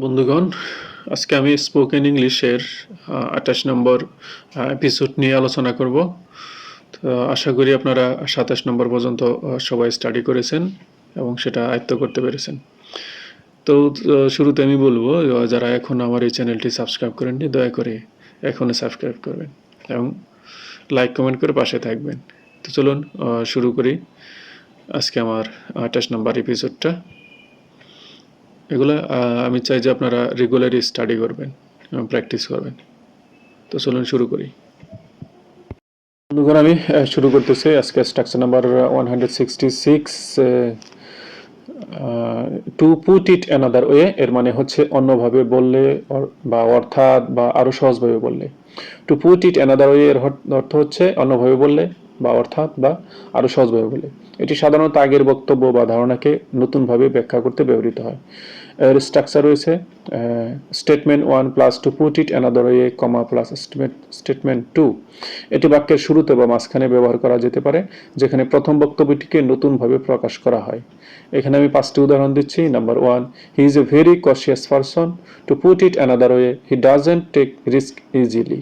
বন্ধুগণ, আজকে আমি স্পোকেন ইংলিশের আঠাশ নম্বর এপিসোড নিয়ে আলোচনা করব। তো আশা করি আপনারা সাতাশ নম্বর পর্যন্ত সবাই স্টাডি করেছেন এবং সেটা আয়ত্ত করতে পেরেছেন। তো শুরুতে আমি বলব যারা এখন আমার এই চ্যানেলটি সাবস্ক্রাইব করেননি, দয়া করে এখনই সাবস্ক্রাইব করবেন এবং লাইক কমেন্ট করে পাশে থাকবেন। তো চলুন শুরু করি। আজকে আমার আঠাশ নম্বর এপিসোডটা এগুলো আমি চাই যে আপনারা রেগুলারই স্টাডি করবেন এবং প্র্যাকটিস করবেন। তো চলুন শুরু করি। বন্ধুগণ, আমি শুরু করতেছি। আজকে structure number one hundred sixty six to put it another way এর মানে হচ্ছে অন্যভাবে বললে বা অর্থাৎ, বা আরও সহজভাবে বললে। To put it another way এর অর্থ হচ্ছে অন্যভাবে বললে, বা অর্থাৎ, বা আরও সহজভাবে বলে এটি সাধারণত আগের বক্তব্য বা ধারণাকে নতুনভাবে ব্যাখ্যা করতে ব্যবহৃত হয়। স্ট্রাকচার রয়েছে statement one plus to put it another way comma plus statement two এটি বাক্যের শুরুতে বা মাঝখানে ব্যবহার করা যেতে পারে, যেখানে প্রথম বক্তব্যটিকে নতুনভাবে প্রকাশ করা হয়। এখানে আমি পাঁচটি উদাহরণ দিচ্ছি। Number one he is a very cautious person to put it another way he doesn't take risk easily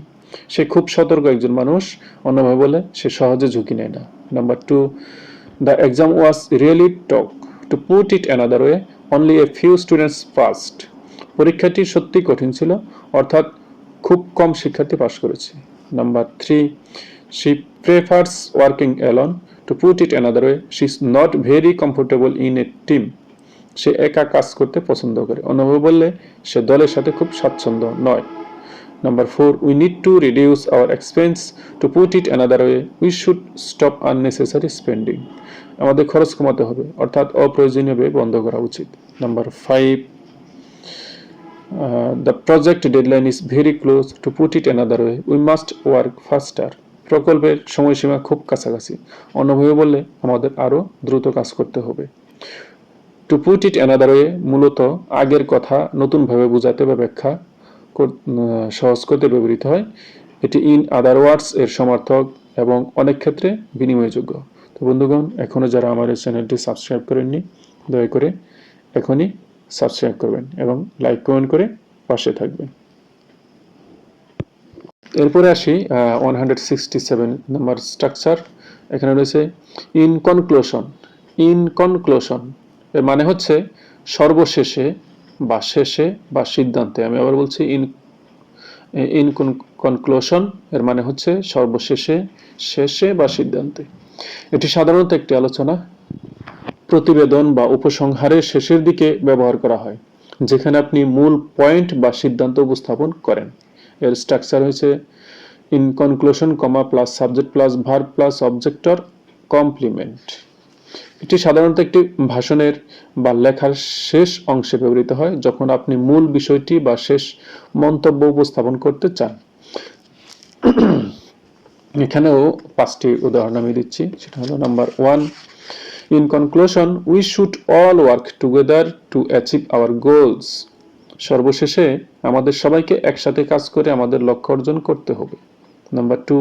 সে খুব সতর্ক একজন মানুষ, অন্যভাবে বলে, সে সহজে ঝুঁকি নেয় না। Number two the exam was really tough to put it another way only a few students passed পরীক্ষাটি সত্যি কঠিন ছিল, অর্থাৎ খুব কম শিক্ষার্থী পাশ করেছে। Number three she prefers working alone to put it another way she is not very comfortable in a team সে একা কাজ করতে পছন্দ করে। অন্যভাবে বললে, সে দলের সাথে খুব স্বাচ্ছন্দ্য নয়। Number four we need to reduce our expense to put it another way we should stop unnecessary spending. আমাদের খরচ কমাতে হবে। অর্থাৎ অপ্রয়োজনীয় ব্যয় বন্ধ করা উচিত। Number five the project deadline is very close to put it another way we must work faster প্রকল্পের সময়সীমা খুব কাছাকাছি। অন্যভাবে বললে, আমাদের আরও দ্রুত কাজ করতে হবে। To put it another way মূলত আগের কথা নতুনভাবে বোঝাতে বা ব্যাখ্যা সহজ করতে ব্যবহৃত হয়। এটি ইন আদার ওয়ার্ডস এর সমর্থক এবং অনেক ক্ষেত্রে বিনিময়যোগ্য। তো বন্ধুগণ এখনও যারা আমার এই চ্যানেলটি সাবস্ক্রাইব করেননি, দয়া করে এখনই সাবস্ক্রাইব করবেন এবং লাইক কমেন্ট করে পাশে থাকবেন। এরপরে আসি one hundred sixty seven number structure এখানে রয়েছে ইন কনক্লুশন ইন কনক্লুশন এর মানে হচ্ছে সর্বশেষে বা শেষে বা সিদ্ধান্তে। আমি আবার বলছি ইন ইন কনক্লুশন এর মানে হচ্ছে সর্বশেষে, শেষে বা সিদ্ধান্তে। এটি সাধারণত একটি আলোচনা, প্রতিবেদন বা উপসংহারের শেষের দিকে ব্যবহার করা হয়, যেখানে আপনি মূল পয়েন্ট বা সিদ্ধান্ত উপস্থাপন করেন। এর স্ট্রাকচার হয়েছে in conclusion comma plus subject plus verb plus object or complement এটি সাধারণত একটি ভাষণের বা লেখার শেষ অংশে ব্যবহৃত হয়, যখন আপনি মূল বিষয়টি বা শেষ মন্তব্য উপস্থাপন করতে চান। এখানেও পাঁচটি উদাহরণ আমি দিচ্ছি। সেটা হলো number one in conclusion we should all work together to achieve our goals সর্বশেষে আমাদের সবাইকে একসাথে কাজ করে আমাদের লক্ষ্য অর্জন করতে হবে। Number two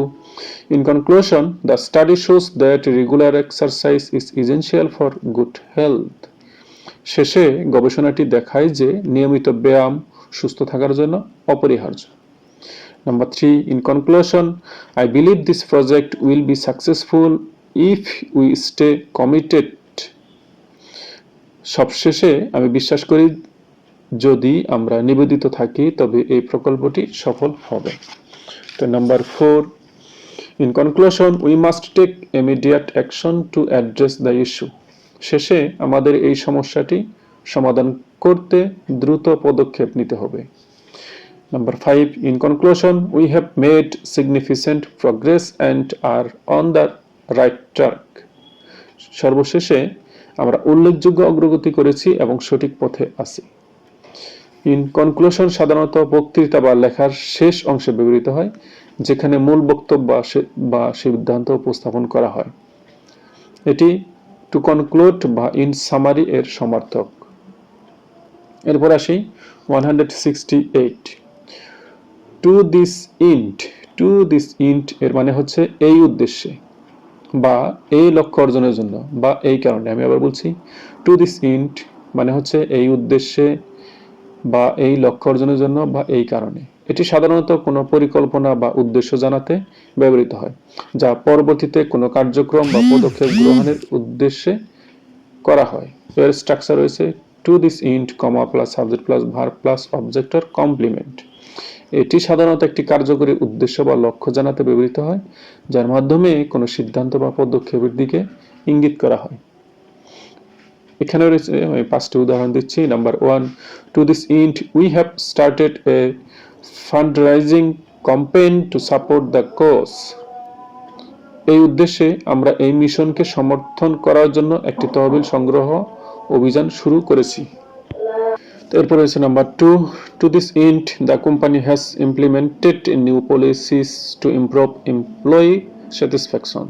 in conclusion the study shows that regular exercise is essential for good health শেষে গবেষণাটি দেখায় যে নিয়মিত ব্যায়াম, সুস্থ থাকার জন্য অপরিহার্য। Number three, in conclusion, I believe this project will be successful if we stay committed. সবশেষে আমি বিশ্বাস করি যদি আমরা নিবেদিত থাকি তবে এই প্রকল্পটি সফল হবে। তো number four in conclusion we must take immediate action to address the issue শেষে আমাদের এই সমস্যাটি সমাধান করতে দ্রুত পদক্ষেপ নিতে হবে। Number five, in conclusion, we have made significant progress and are on the right track. সর্বশেষে আমরা উল্লেখযোগ্য অগ্রগতি করেছি এবং সঠিক পথে আছি। ইন কনক্লুশন সাধারণত বক্তৃতা বা লেখার শেষ অংশে ব্যবহৃত হয় যেখানে মূল বক্তব্য বা সিদ্ধান্ত উপস্থাপন করা হয়। এটি টু কনক্লুড বা ইন সামারি এর সমার্থক। এরপর আসি one hundred sixty eight to this end to this end এর মানে হচ্ছে এই উদ্দেশ্যে বা এই লক্ষ্য অর্জনের জন্য বা এই কারণে। আমি আবার বলছি টু দিস ইন্ট মানে হচ্ছে এই উদ্দেশ্যে বা এই লক্ষ্য অর্জনের জন্য বা এই কারণে। এটি সাধারণত কোনো পরিকল্পনা বা উদ্দেশ্য জানাতে ব্যবহৃত হয়, যা পরবর্তীতে কোনো কার্যক্রম বা পদক্ষেপ গ্রহণের উদ্দেশ্যে করা হয়। এর স্ট্রাকচার রয়েছে to this end comma plus subject plus verb plus object or complement এটি সাধারণত একটি কার্যকরী উদ্দেশ্য বা লক্ষ্য জানাতে ব্যবহৃত হয়, যার মাধ্যমে কোনো সিদ্ধান্ত বা পদক্ষেপের দিকে ইঙ্গিত করা হয়। এখানে রয়েছে, আমি পাঁচটি উদাহরণ দিচ্ছি। Number one to this end we have started a fund raising campaign to support the cause এই উদ্দেশ্যে আমরা এই মিশনকে সমর্থন করার জন্য একটি তহবিল সংগ্রহ অভিযান শুরু করেছি। এরপর রয়েছে number two to this end the company has implemented new policies to improve employee satisfaction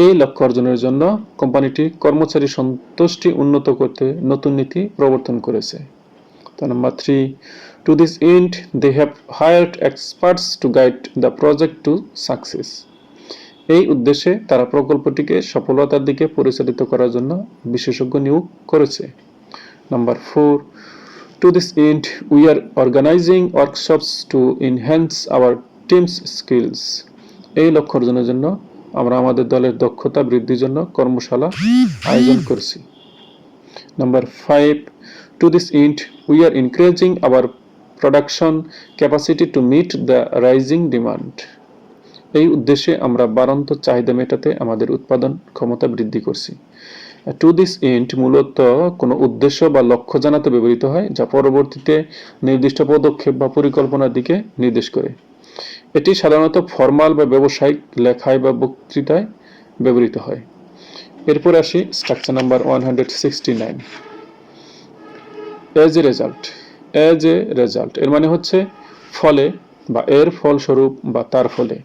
এই লক্ষ্য অর্জনের জন্য কোম্পানিটি কর্মচারী সন্তুষ্টি উন্নত করতে নতুন নীতি প্রবর্তন করেছে। তো number three to this end they have hired experts to guide the project to success এই উদ্দেশ্যে তারা প্রকল্পটিকে সফলতার দিকে পরিচালিত করার জন্য বিশেষজ্ঞ নিয়োগ করেছে। Number four to this end we are organizing workshops to enhance our teams skills এই লক্ষ্য অর্জনের জন্য আমরা আমাদের দলের দক্ষতা বৃদ্ধির জন্য কর্মশালা আয়োজন করছি। Number five to this end we are increasing our production capacity to meet the rising demand এই উদ্দেশ্যে আমরা বাড়ন্ত চাহিদা মেটাতে আমাদের উৎপাদন ক্ষমতা বৃদ্ধি করছি। টু দিস এন্ড মূলত কোনো উদ্দেশ্য বা লক্ষ্য জানাতে ব্যবহৃত হয়, যা পরবর্তীতে নির্দিষ্ট পদক্ষেপ বা পরিকল্পনার দিকে নির্দেশ করে। এটি সাধারণত ফর্মাল বা ব্যবসায়িক লেখায় বা বক্তৃতায় ব্যবহৃত হয়। এরপর আসি structure number one hundred sixty nine as a result as a result এর মানে হচ্ছে ফলে বা এর ফলস্বরূপ বা তার ফলে।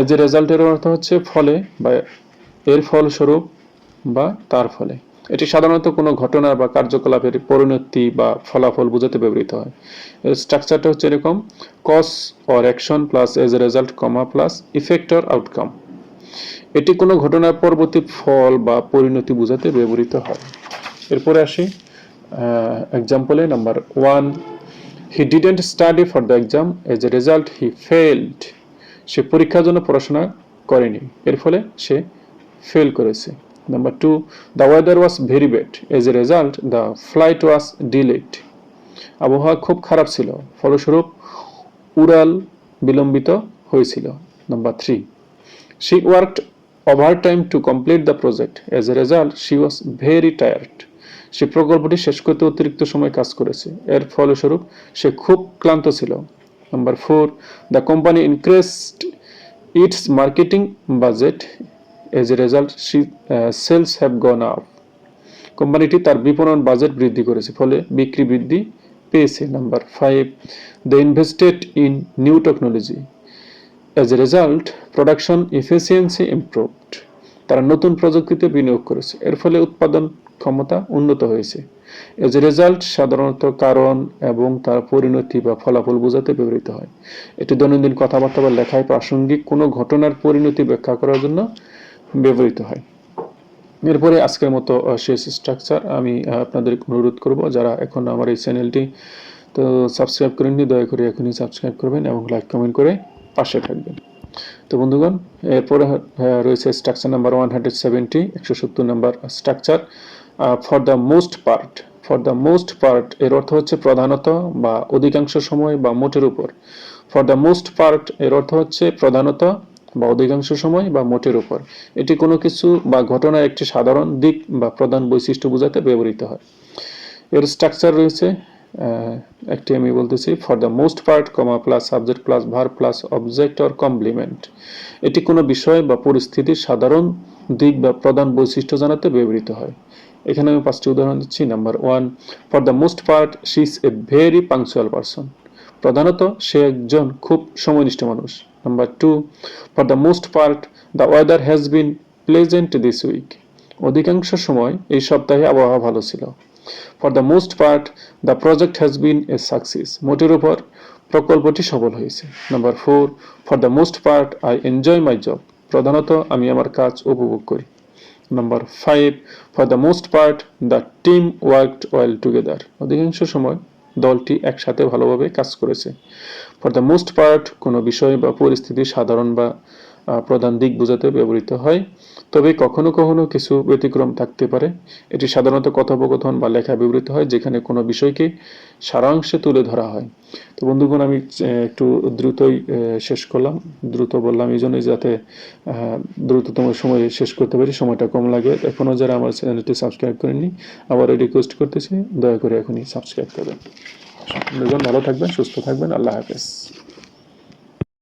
এজ এ রেজাল্টের অর্থ হচ্ছে ফলে বা এর ফলস্বরূপ বা তার ফলে। এটি সাধারণত কোনো ঘটনা বা কার্যকলাপের পরিণতি বা ফলাফল বোঝাতে ব্যবহৃত হয়। এর স্ট্রাকচারটা হচ্ছে এরকম cause or action plus as a result comma plus effect or outcome এটি কোনো ঘটনার পরবর্তী ফল বা পরিণতি বোঝাতে ব্যবহৃত হয়। এরপরে আসি এক্সাম্পলে number one he didn't study for the exam as a result he failed সে পরীক্ষার জন্য পড়াশোনা করেনি, এর ফলে সে ফেল করেছে। Number two the weather was very bad as a result the flight was delayed আবহাওয়া খুব খারাপ ছিল, ফলস্বরূপ উড়াল বিলম্বিত হয়েছিল। Number three she worked overtime to complete the project as a result she was very tired সে প্রকল্পটি শেষ করতে অতিরিক্ত সময় কাজ করেছে। এর ফলস্বরূপ সে খুব ক্লান্ত ছিল। Number four the company increased its marketing budget as a result sales have gone up কোম্পানিটি তার বিপণন বাজেট বৃদ্ধি করেছে, ফলে বিক্রি বৃদ্ধি পেয়েছে number five the invested in new technology as a result production efficiency improved তারা নতুন প্রযুক্তিতে বিনিয়োগ করেছে, এর ফলে উৎপাদন ক্ষমতা উন্নত হয়েছে। এজ এ রেজাল্ট সাধারণত কারণ এবং তার পরিণতি বা ফলাফল বোঝাতে ব্যবহৃত হয়। এটি দৈনন্দিন কথাবার্তা বা লেখায় প্রাসঙ্গিক কোনো ঘটনার পরিণতি ব্যাখ্যা করার জন্য ব্যবহৃত হয়। এরপরে আজকের মতো শেষ স্ট্রাকচার আমি আপনাদের অনুরোধ করব যারা এখন আমার এই চ্যানেলটি তো সাবস্ক্রাইব করেননি, দয়া করে এখনই সাবস্ক্রাইব করবেন এবং লাইক কমেন্ট করে পাশে থাকবেন। তো বন্ধুগণ, এরপরে রয়েছে structure number one hundred seventy একশো সত্তর number structure for the most part for the most part এর অর্থ হচ্ছে প্রধানত বা অধিকাংশ সময় বা মোটের উপর। ফর দ্য মোস্ট পার্ট এর অর্থ হচ্ছে প্রধানত বা অধিকাংশ সময় বা মোটের উপর। এটি কোনো কিছু বা ঘটনার একটি সাধারণ দিক বা প্রধান বৈশিষ্ট্য বোঝাতে ব্যবহৃত হয়। এর স্ট্রাকচার রয়েছে একটি আমি বলতেছি for the most part comma plus subject plus verb plus object or complement এটি কোনো বিষয় বা পরিস্থিতির সাধারণ দিক বা প্রধান বৈশিষ্ট্য জানাতে ব্যবহৃত হয়। এখানে আমি পাঁচটি উদাহরণ দিচ্ছি। Number one for the most part she is a very punctual person প্রধানত সে একজন খুব সময়নিষ্ঠ মানুষ। Number two for the most part the weather has been pleasant this week অধিকাংশ সময় এই সপ্তাহে আবহাওয়া ভালো ছিল। For the most part the project has been a success মোটের উপর প্রকল্পটি সফল হয়েছে। Number four for the most part I enjoy my job প্রধানত আমি আমার কাজ উপভোগ করি। Number five for the most part the team worked well together অধিকাংশ সময় দলটি একসাথে ভালোভাবে কাজ করেছে। ফর দ্য মোস্ট পার্ট কোনো বিষয় বা পরিস্থিতি সাধারণ বা প্রধান দিক বোঝাতে ব্যবহৃত হয়। তবে কখনো কখনো কিছু ব্যতিক্রম থাকতে পারে। এটি সাধারণত কথোপকথন বা লেখা ব্যবহৃত হয়, যেখানে কোনো বিষয়কে সারাংশে তুলে ধরা হয়। তো বন্ধুগণ, আমি একটু দ্রুতই শেষ করলাম। দ্রুত বললাম এই জন্যই যাতে দ্রুততম সময়ে শেষ করতে পারি। সময়টা কম লাগে। এখনও যারা আমার চ্যানেলটি সাবস্ক্রাইব করেননি, আবার রিকোয়েস্ট করতেছি, দয়া করে এখনই সাবস্ক্রাইব করবেন। ভালো থাকবেন, সুস্থ থাকবেন। আল্লাহ হাফেজ।